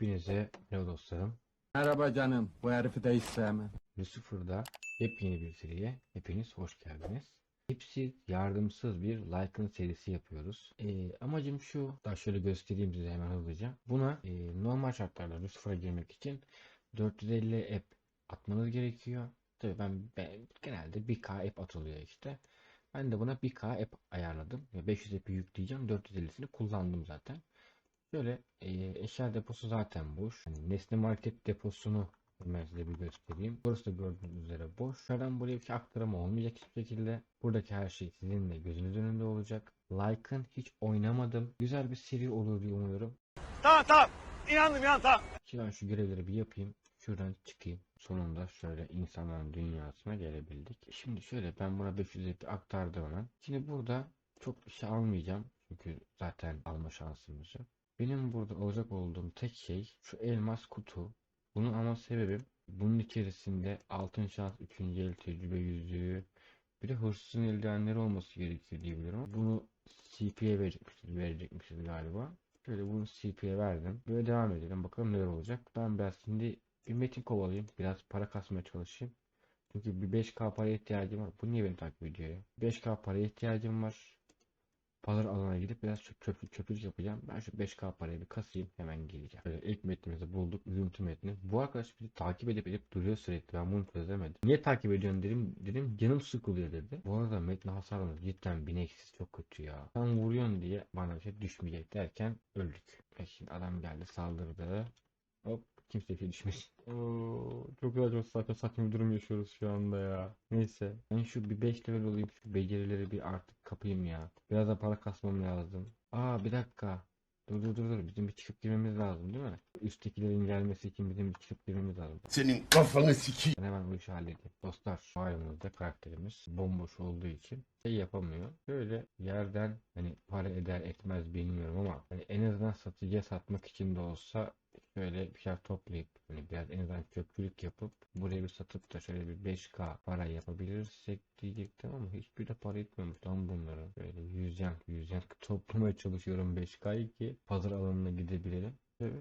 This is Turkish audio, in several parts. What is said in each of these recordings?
Hepinize merhaba dostlarım. Merhaba canım. Bu herifi de hiç sevmem. Lucifer'da yepyeni bir seriye hepiniz hoş geldiniz. Hepsi yardımsız bir Lycan serisi yapıyoruz. Ee, amacım şu, daha şöyle göstereyim size hemen hızlıca. Buna e, normal şartlarda Lucifer'a girmek için 450 app atmanız gerekiyor. Tabii ben, ben genelde 1K app atılıyor işte. Ben de buna 1K app ayarladım. Ve 500 app'i yükleyeceğim. 450'sini kullandım zaten. Şöyle e, eşya deposu zaten boş. Hani nesne market deposunu hemen size bir göstereyim. Burası da gördüğünüz üzere boş. Şuradan buraya bir şey aktarımı olmayacak hiçbir şekilde. Buradaki her şey sizin de gözünüz önünde olacak. Like'ın hiç oynamadım. Güzel bir seri olur diye umuyorum. Tamam tamam. İnandım ya tamam. Şimdi ben şu görevleri bir yapayım. Şuradan çıkayım. Sonunda şöyle insanların dünyasına gelebildik. Şimdi şöyle ben buna 500 epi aktardım hemen. Şimdi burada çok bir şey almayacağım. Çünkü zaten alma şansımız yok. Benim burada alacak olduğum tek şey şu elmas kutu. Bunun ama sebebim bunun içerisinde altın şans 3. el tecrübe yüzüğü bir de hırsızın eldivenleri olması gerekiyor diye biliyorum. Bunu CP'ye verecekmişiz, verecekmişiz galiba. Şöyle bunu CP'ye verdim. Böyle devam edelim. Bakalım neler olacak. Ben biraz şimdi bir metin kovalayayım. Biraz para kasmaya çalışayım. Çünkü bir 5K paraya ihtiyacım var. Bu niye beni takip ediyor ya? 5K paraya ihtiyacım var. Pazar alanına gidip biraz çöp, çöplük yapacağım. Ben şu 5K parayı bir kasayım hemen geleceğim. Böyle ilk metnimizi bulduk. Üzüntü metni. Bu arkadaş bizi takip edip edip duruyor sürekli. Ben bunu çözemedim. Niye takip ediyorsun dedim. Dedim canım sıkılıyor dedi. Bu arada metni hasarımız cidden bineksiz çok kötü ya. Sen vuruyorsun diye bana bir şey düşmeyecek derken öldük. Şimdi adam geldi saldırdı. Hop kimse şey düşmez. Oo, çok güzel çok saçma saçma bir durum yaşıyoruz şu anda ya. Neyse ben şu bir 5 level olayım şu becerileri bir artık kapayım ya. Biraz da para kasmam lazım. Aa bir dakika. Dur dur dur dur bizim bir çıkıp girmemiz lazım değil mi? Üsttekilerin gelmesi için bizim bir çıkıp girmemiz lazım. Senin kafanı sikeyim. Ben hemen bu işi halledeyim. Dostlar şu halimizde karakterimiz bomboş olduğu için şey yapamıyor. Böyle yerden hani para eder etmez bilmiyorum ama hani en azından satıcıya satmak için de olsa şöyle bir şeyler toplayıp hani biraz en azından çöpçülük yapıp buraya bir satıp da şöyle bir 5k para yapabilirsek diyecektim ama hiçbir de para etmiyormuş lan bunların. Böyle 100 yank 100 yank toplamaya çalışıyorum 5k'yı ki pazar alanına gidebilelim.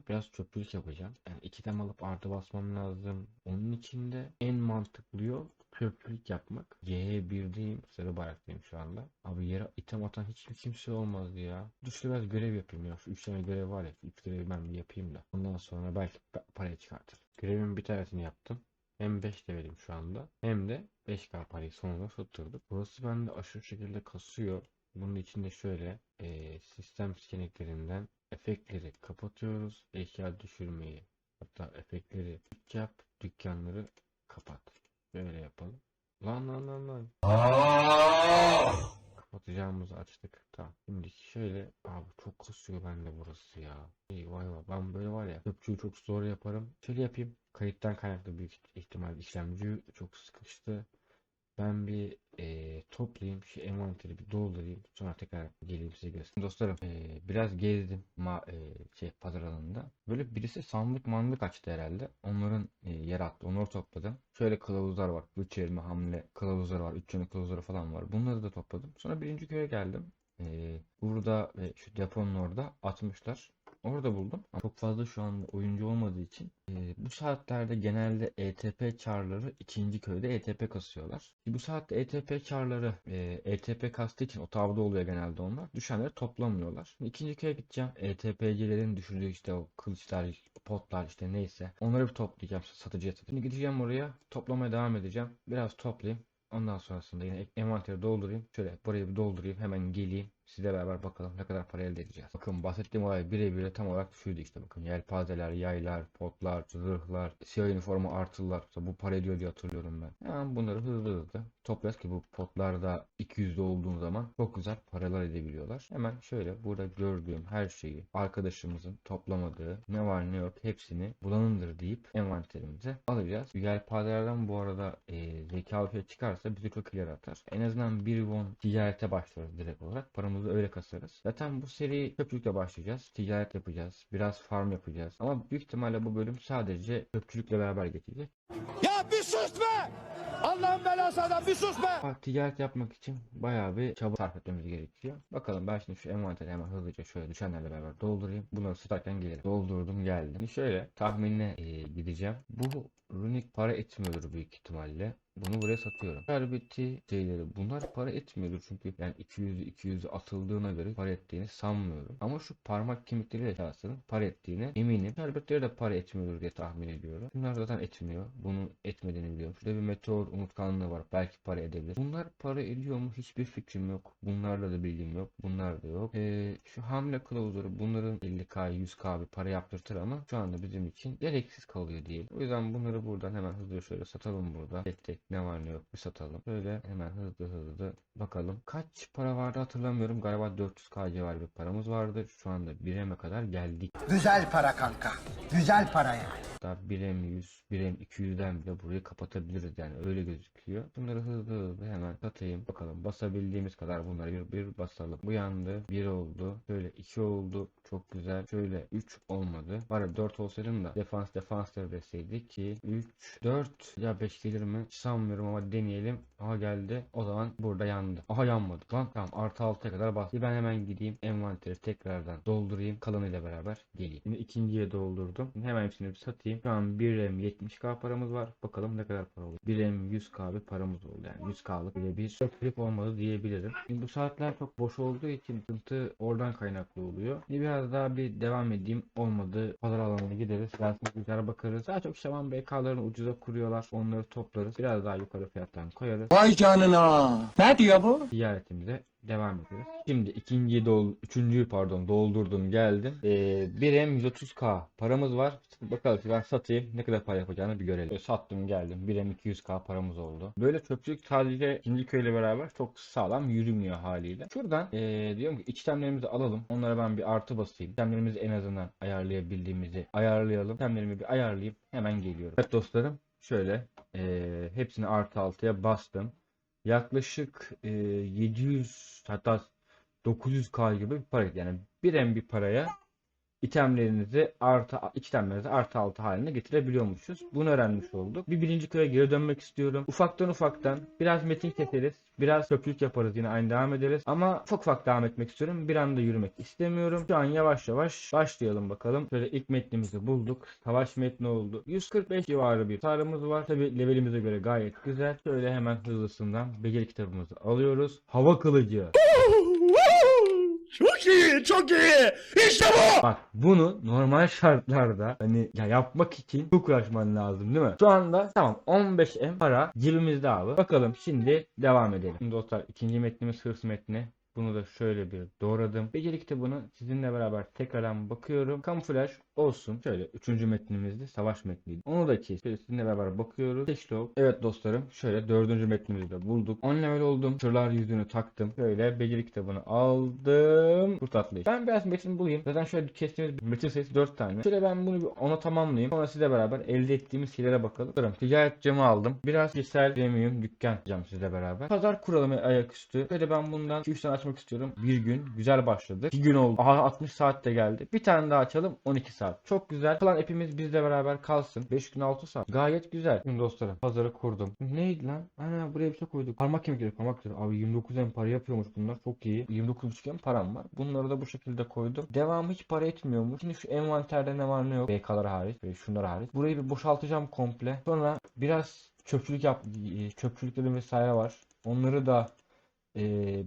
Biraz çöplük yapacağım. Yani iki tem alıp artı basmam lazım. Onun için de en mantıklı yol çöplük yapmak. G1'deyim. Sarı bayraktayım şu anda. Abi yere item atan hiç kimse olmazdı ya. Dur biraz görev yapayım ya. Şu 3 tane görev var ya. Şu 3 görevi ben bir yapayım da. Ondan sonra belki pa- parayı çıkartır. Görevimin bir tanesini yaptım. Hem 5 levelim şu anda. Hem de 5k parayı sonunda tutturduk. Burası bende aşırı şekilde kasıyor. Bunun içinde şöyle eee, sistem seçeneklerinden efektleri kapatıyoruz. Eşya düşürmeyi hatta efektleri yap dükkanları kapat. Böyle yapalım. Lan lan lan lan. Kapatacağımızı açtık. Tamam. Şimdi şöyle abi çok kasıyor bende burası ya. İyi vay vay. Ben böyle var ya çöpçüyü çok zor yaparım. Şöyle yapayım. Kayıttan kaynaklı büyük ihtimal işlemci çok sıkıştı. Ben bir eee, toplayayım, şu envanteri bir doldurayım. Sonra tekrar geleyim size göstereyim. Dostlarım eee, biraz gezdim ma eee, şey pazar alanında. Böyle birisi sandık mandık açtı herhalde. Onların eee, yer attı. Onları topladım. Şöyle kılavuzlar var. Güç yerime hamle kılavuzları var. Üç yönlü kılavuzları falan var. Bunları da topladım. Sonra birinci köye geldim. Eee, burada ve şu deponun orada atmışlar. Orada buldum. Çok fazla şu anda oyuncu olmadığı için e, bu saatlerde genelde ETP çarları ikinci köyde ETP kasıyorlar. Bu saatte ETP çarları e, ETP kastığı için o tavda oluyor genelde onlar. Düşenleri toplamıyorlar. Şimdi ikinci köye gideceğim. ETP'cilerin düşürdüğü işte o kılıçlar, potlar işte neyse. Onları bir toplayacağım satıcıya satıp. Şimdi gideceğim oraya toplamaya devam edeceğim. Biraz toplayayım. Ondan sonrasında yine envanteri doldurayım. Şöyle burayı bir doldurayım. Hemen geleyim. Sizle beraber bakalım ne kadar para elde edeceğiz. Bakın bahsettiğim olay birebir tam olarak şuydu işte bakın. Yelpazeler, yaylar, potlar, zırhlar, siyah üniforma artılar. İşte bu para ediyor diye hatırlıyorum ben. Hemen bunları hızlı hızlı toplayacağız ki bu potlarda 200'de olduğun zaman çok güzel paralar edebiliyorlar. Hemen şöyle burada gördüğüm her şeyi arkadaşımızın toplamadığı ne var ne yok hepsini bulanındır deyip envanterimize alacağız. Yelpazelerden bu arada e, zeka çıkarsa bizi çok ileri atar. En azından bir won ticarete başlarız direkt olarak. Paramızı öyle kasarız. Zaten bu seri çöpçülükle başlayacağız. Ticaret yapacağız. Biraz farm yapacağız. Ama büyük ihtimalle bu bölüm sadece çöpçülükle beraber geçecek. Ya bir sus be! Allah'ın belası adam bir sus be. Bak, ticaret yapmak için bayağı bir çaba sarf etmemiz gerekiyor. Bakalım ben şimdi şu envanteri hemen hızlıca şöyle düşenlerle beraber doldurayım. Bunları satarken gelirim. Doldurdum geldim. Şimdi şöyle tahminine e, gideceğim. Bu runik para etmiyordur büyük ihtimalle. Bunu buraya satıyorum. Şerbeti şeyleri bunlar para etmiyordur çünkü yani 200'ü 200'ü atıldığına göre para ettiğini sanmıyorum. Ama şu parmak kemikleri şahsının para ettiğine eminim. Şerbetleri de para etmiyordur diye tahmin ediyorum. Bunlar zaten etmiyor. Bunun etmediğini biliyorum. Şurada bir meteor unutkanlığı var. Belki para edebilir. Bunlar para ediyor mu? Hiçbir fikrim yok. Bunlarla da bilgim yok. Bunlar da yok. Ee, şu hamle kılavuzları bunların 50k 100k bir para yaptırtır ama şu anda bizim için gereksiz kalıyor diyelim. O yüzden bunları buradan hemen hızlıca şöyle satalım burada. Tek tek ne var ne yok bir satalım. Şöyle hemen hızlı hızlı bakalım. Kaç para vardı hatırlamıyorum. Galiba 400k civarı bir paramız vardı. Şu anda 1'e kadar geldik. Güzel para kanka. Güzel para yani. Hatta 1M 100, 1M 200'den bile burayı kapatabiliriz yani öyle gözüküyor. Bunları hızlı hızlı hemen satayım. Bakalım basabildiğimiz kadar bunları bir, bir basalım. Bu yandı. 1 oldu. Şöyle 2 oldu. Çok güzel. Şöyle 3 olmadı. Ya 4 olsaydım da defans defansları deseydik ki 3 4 ya 5 gelir mi? Hiç sanmıyorum ama deneyelim. Aha geldi. O zaman burada yandı. Aha yanmadı. Lan tamam artı 6'ya kadar bastı. Ben hemen gideyim envanteri tekrardan doldurayım. Kalanıyla beraber geleyim. Şimdi ikinciye doldurdum. Şimdi hemen hepsini bir satayım. Şu an 1M 70k paramız var. Bakalım ne kadar para oluyor. 1M 100k bir paramız oldu. Yani 100k'lık bile bir sökülük olmadı diyebilirim. Şimdi bu saatler çok boş olduğu için sıkıntı oradan kaynaklı oluyor. Şimdi biraz daha bir devam edeyim. Olmadı. Pazar alanına gideriz. Dersine güzel bakarız. Daha çok Şaman BK'larını ucuza kuruyorlar. Onları toplarız. Biraz daha yukarı fiyattan koyarız. Vay canına. Ne diyor bu? Ticaretimize devam ediyoruz. Şimdi ikinciyi dol, üçüncüyü pardon doldurdum geldim. Ee, 1M 130k paramız var. Bakalım ben satayım ne kadar para yapacağını bir görelim. Böyle sattım geldim. 1M 200k paramız oldu. Böyle çöpçülük sadece ikinci köyle beraber çok sağlam yürümüyor haliyle. Şuradan ee, diyorum ki işlemlerimizi alalım. Onlara ben bir artı basayım. İşlemlerimizi en azından ayarlayabildiğimizi ayarlayalım. İşlemlerimi bir ayarlayıp hemen geliyorum. Evet dostlarım şöyle ee, hepsini artı altıya bastım yaklaşık e, 700 hatta 900k gibi bir para yani bir en bir paraya itemlerinizi artı itemlerinizi artı altı haline getirebiliyormuşuz. Bunu öğrenmiş olduk. Bir birinci köye geri dönmek istiyorum. Ufaktan ufaktan biraz metin keseriz. Biraz köprülük yaparız yine aynı devam ederiz. Ama çok ufak devam etmek istiyorum. Bir anda yürümek istemiyorum. Şu an yavaş yavaş başlayalım bakalım. Şöyle ilk metnimizi bulduk. Savaş metni oldu. 145 civarı bir tarımız var. Tabi levelimize göre gayet güzel. Şöyle hemen hızlısından beceri kitabımızı alıyoruz. Hava kılıcı. Çok iyi, çok iyi. İşte bu. Bak bunu normal şartlarda hani ya yapmak için çok uğraşman lazım değil mi? Şu anda tamam 15M para cebimizde abi. Bakalım şimdi devam edelim. Şimdi dostlar ikinci metnimiz hırs metni. Bunu da şöyle bir doğradım. Beceri kitabını sizinle beraber tekrardan bakıyorum. Kamuflaj olsun. Şöyle üçüncü metnimizdi. Savaş metniydi. Onu da ki şöyle sizinle beraber bakıyoruz. Teşlok. Evet dostlarım. Şöyle dördüncü metnimizi de bulduk. 10 level oldum. Sırlar yüzünü taktım. Şöyle beceri kitabını aldım. Kurt atlayış. Ben biraz metin bulayım. Zaten şöyle kestiğimiz metin sayısı 4 tane. Şöyle ben bunu bir ona tamamlayayım. Sonra sizle beraber elde ettiğimiz şeylere bakalım. Dostlarım ticaret camı aldım. Biraz kişisel premium dükkan yapacağım sizle beraber. Pazar kuralım ayaküstü. Şöyle ben bundan 2-3 tane açmak istiyorum. Bir gün güzel başladı. 2 gün oldu. Aha 60 saat de geldi. Bir tane daha açalım 12 saat. Çok güzel. Plan hepimiz bizle beraber kalsın. 5 gün 6 saat. Gayet güzel. Şimdi dostlarım pazarı kurdum. Neydi lan? Ana buraya bir şey koyduk. Parmak kemikleri parmak kemikleri. Abi 29 em para yapıyormuş bunlar. Çok iyi. 29.5 em param var. Bunları da bu şekilde koydum. Devamı hiç para etmiyormuş. Şimdi şu envanterde ne var ne yok. BK'lar hariç. Şunlar hariç. Burayı bir boşaltacağım komple. Sonra biraz çöpçülük yap çöpçülüklerim vesaire var. Onları da ee,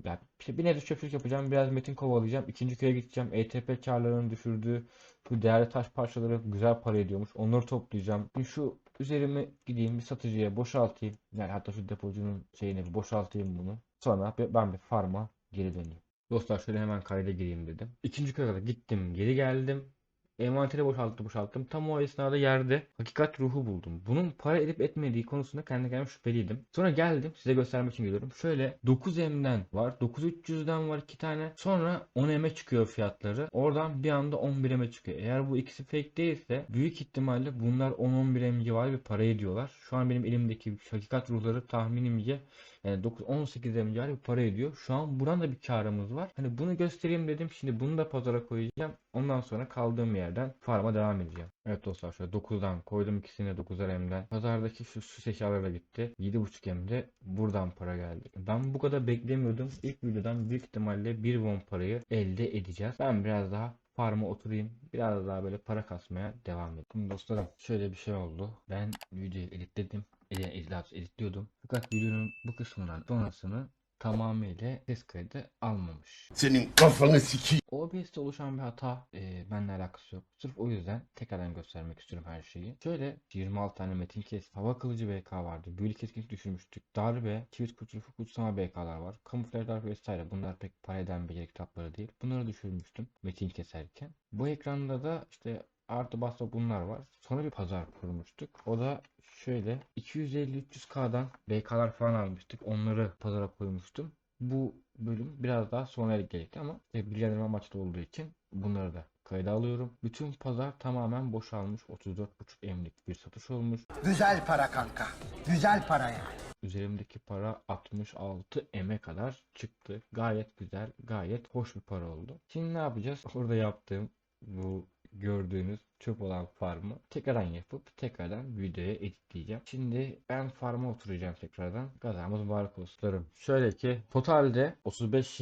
yani bir bir nevi çöpçülük yapacağım. Biraz metin kovalayacağım. İkinci köye gideceğim. ETP karlarının düşürdüğü bu değerli taş parçaları güzel para ediyormuş. Onları toplayacağım. Şimdi şu üzerimi gideyim bir satıcıya boşaltayım. Yani hatta şu depocunun şeyini boşaltayım bunu. Sonra be- ben bir farma geri döneyim. Dostlar şöyle hemen kayda gireyim dedim. İkinci köye kadar gittim geri geldim. Envanteri boşalttım boşalttım. Tam o esnada yerde hakikat ruhu buldum. Bunun para edip etmediği konusunda kendi kendime şüpheliydim. Sonra geldim size göstermek için geliyorum. Şöyle 9M'den var. 9300'den var iki tane. Sonra 10M'e çıkıyor fiyatları. Oradan bir anda 11M'e çıkıyor. Eğer bu ikisi fake değilse büyük ihtimalle bunlar 10-11M civarı bir para ediyorlar. Şu an benim elimdeki hakikat ruhları tahminimce Yani 9 18 em civarı bir para ediyor. Şu an buradan da bir karımız var. Hani bunu göstereyim dedim. Şimdi bunu da pazara koyacağım. Ondan sonra kaldığım yerden farma devam edeceğim. Evet dostlar şöyle 9'dan koydum ikisini 9'ar emden. Pazardaki şu süs eşyalarla gitti. 7.5 emde buradan para geldi. Ben bu kadar beklemiyordum. İlk videodan büyük ihtimalle 1 won parayı elde edeceğiz. Ben biraz daha farma oturayım. Biraz daha böyle para kasmaya devam edeyim. Şimdi dostlarım şöyle bir şey oldu. Ben videoyu editledim. Edit, edit, editliyordum. Fakat videonun bu kısmından sonrasını tamamıyla ses kaydı almamış. Senin kafanı sikeyim. OBS'te oluşan bir hata e, benimle alakası yok. Sırf o yüzden tekrardan göstermek istiyorum her şeyi. Şöyle 26 tane metin kes, hava kılıcı BK vardı. Büyülü keskinlik düşürmüştük. Darbe, çift kurtulufu kutsama BK'lar var. Kamuflaj darbe vesaire. Bunlar pek para eden beceri kitapları değil. Bunları düşürmüştüm metin keserken. Bu ekranda da işte artı basta bunlar var. Sonra bir pazar kurmuştuk. O da şöyle 250-300K'dan BK'lar falan almıştık. Onları pazara koymuştum. Bu bölüm biraz daha sonra gelecekti ama e, bilgilendirme amaçlı olduğu için bunları da kayda alıyorum. Bütün pazar tamamen boşalmış. 34.5 emlik bir satış olmuş. Güzel para kanka. Güzel para yani. Üzerimdeki para 66 eme kadar çıktı. Gayet güzel, gayet hoş bir para oldu. Şimdi ne yapacağız? Orada yaptığım bu gördüğünüz çöp olan farmı tekrardan yapıp tekrardan videoya editleyeceğim. Şimdi ben farma oturacağım tekrardan. Gazamız mübarek olsun. Şöyle ki totalde 35.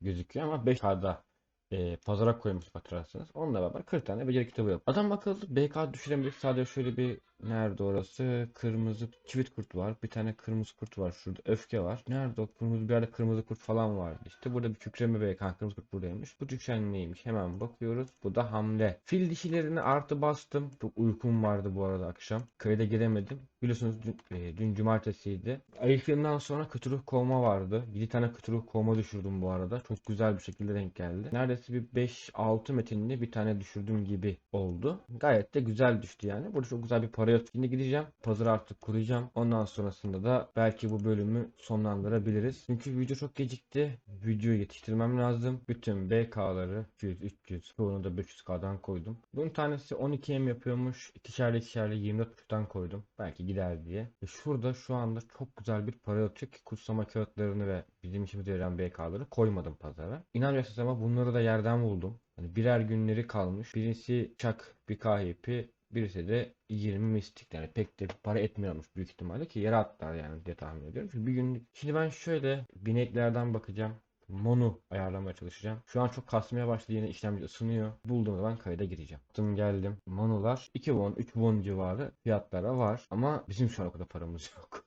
gözüküyor ama 5 K'da e, pazara koymuş hatırlarsanız. Onunla beraber 40 tane beceri kitabı yok. Adam akıllı BK düşüremedik. Sadece şöyle bir nerede orası? Kırmızı çivit kurt var. Bir tane kırmızı kurt var. Şurada öfke var. Nerede o kırmızı bir yerde kırmızı kurt falan vardı. İşte burada bir kükreme BK kırmızı kurt buradaymış. Bu düşen neymiş? Hemen bakıyoruz. Bu da hamle. Fil dişilerini artı bastım. Çok uykum vardı bu arada akşam. Kayda giremedim. Biliyorsunuz dün, e, dün cumartesiydi. Ayıklarından sonra kötü ruh kovma vardı. 7 tane kötü ruh kovma düşürdüm bu arada. Çok güzel bir şekilde denk geldi. Neredeyse bir 5-6 metinli bir tane düşürdüm gibi oldu. Gayet de güzel düştü yani. Burada çok güzel bir para yok. Şimdi gideceğim. Pazarı artık kuracağım. Ondan sonrasında da belki bu bölümü sonlandırabiliriz. Çünkü video çok gecikti. Videoyu yetiştirmem lazım. Bütün BK'ları 200, 300, çoğunu da 500K'dan koydum. Bunun tanesi 12M yapıyormuş. İkişerli ikişerli 24.5'tan koydum. Belki gider diye. Ve şurada şu anda çok güzel bir para yatıyor ki kutsama kağıtlarını ve bizim işimize yarayan BK'ları koymadım pazara. İnanmıyorsunuz ama bunları da yerden buldum. Hani birer günleri kalmış. Birisi çak bir KHP, birisi de 20 mistik. Yani pek de para etmiyormuş büyük ihtimalle ki yere attılar yani diye tahmin ediyorum. Çünkü bir günlük. Şimdi ben şöyle bineklerden bakacağım. Mono ayarlamaya çalışacağım. Şu an çok kasmaya başladı yine işlemci ısınıyor. Bulduğum zaman kayda gireceğim. Gittim geldim. Monolar 2 won 3 won civarı fiyatlara var. Ama bizim şu an o kadar paramız yok.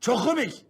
Çok komik.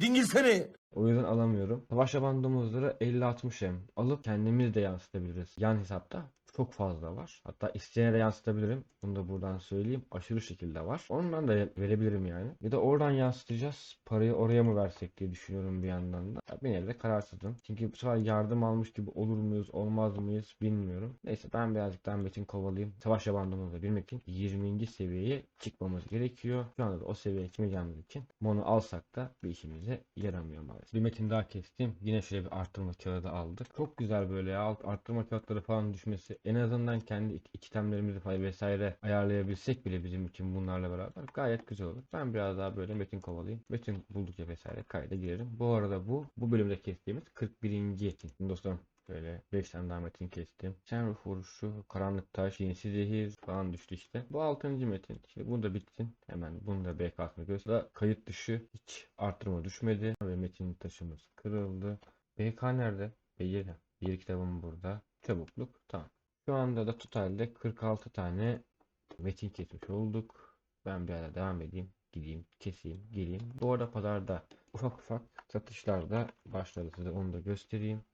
Dingil seni. O yüzden alamıyorum. Savaş bandımızları 50-60 M alıp kendimiz de yansıtabiliriz. Yan hesapta çok fazla var. Hatta isteyene de yansıtabilirim. Bunu da buradan söyleyeyim. Aşırı şekilde var. Ondan da verebilirim yani. Ya da oradan yansıtacağız. Parayı oraya mı versek diye düşünüyorum bir yandan da. Ya bir nevi de kararsızım. Çünkü bu sefer yardım almış gibi olur muyuz, olmaz mıyız bilmiyorum. Neyse ben birazcık daha Metin kovalayayım. Savaş bandımızı bilmek için 20. seviyeye çıkmamız gerekiyor. Şu anda da o seviyeye çıkmayacağımız için bunu alsak da bir işimize yaramıyor maalesef. Bir metin daha kestim. Yine şöyle bir arttırma kağıdı aldık. Çok güzel böyle ya. Arttırma kağıtları falan düşmesi. En azından kendi ik- itemlerimizi falan vesaire ayarlayabilsek bile bizim için bunlarla beraber gayet güzel olur. Ben biraz daha böyle metin kovalayayım. Metin buldukça vesaire kayda girerim. Bu arada bu bu bölümde kestiğimiz 41. metin. Dostlarım Böyle 5 tane daha metin kestim. Sen vuruşu, karanlık taş, yenisi zehir falan düştü işte. Bu 6. metin. Şimdi bu da bitsin. Hemen bunu da BK'sını göster. Kayıt dışı hiç artırma düşmedi. Ve metin taşımız kırıldı. BK nerede? Beceri. Bir kitabım burada. Çabukluk. Tamam. Şu anda da totalde 46 tane metin kesmiş olduk. Ben bir ara devam edeyim. Gideyim, keseyim, geleyim. Bu arada pazarda ufak ufak satışlar da başladı. Size onu da göstereyim.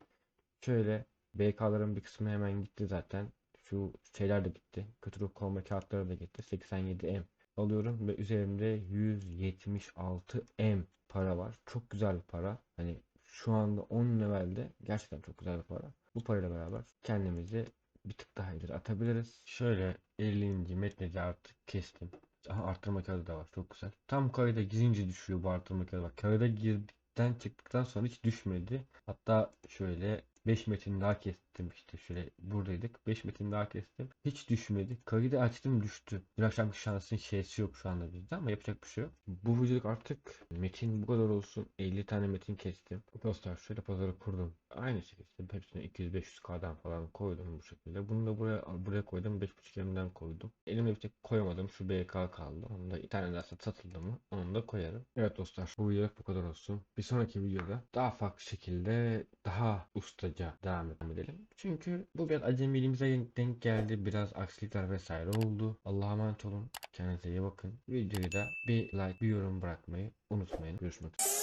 Şöyle BK'ların bir kısmı hemen gitti zaten. Şu şeyler de gitti. Kötü ruh kovma kağıtları da gitti. 87M alıyorum ve üzerimde 176M para var. Çok güzel bir para. Hani şu anda 10 levelde gerçekten çok güzel bir para. Bu parayla beraber kendimizi bir tık daha ileri atabiliriz. Şöyle 50. metrede artık kestim. Aha, arttırma kağıdı da var. Çok güzel. Tam kayda girince düşüyor bu arttırma kağıdı. Bak kayda girdikten çıktıktan sonra hiç düşmedi. Hatta şöyle 5 metin daha kestim işte şöyle buradaydık. 5 metin daha kestim. Hiç düşmedi. Kaydı açtım düştü. Dün akşamki şansın şeysi yok şu anda bizde ama yapacak bir şey yok. Bu videoluk artık metin bu kadar olsun. 50 tane metin kestim. Dostlar şöyle pazarı kurdum. Aynı şekilde hepsine 200-500k'dan falan koydum bu şekilde. Bunu da buraya buraya koydum. 5.5 elimden koydum. Elimde bir tek koyamadım. Şu BK kaldı. Onu da bir tane daha sat- satıldı mı onu da koyarım. Evet dostlar bu videoluk bu kadar olsun. Bir sonraki videoda daha farklı şekilde daha hızlıca devam edelim. Çünkü bu biraz acemiliğimize denk geldi. Biraz aksilikler vesaire oldu. Allah'a emanet olun. Kendinize iyi bakın. Videoyu da bir like, bir yorum bırakmayı unutmayın. Görüşmek üzere.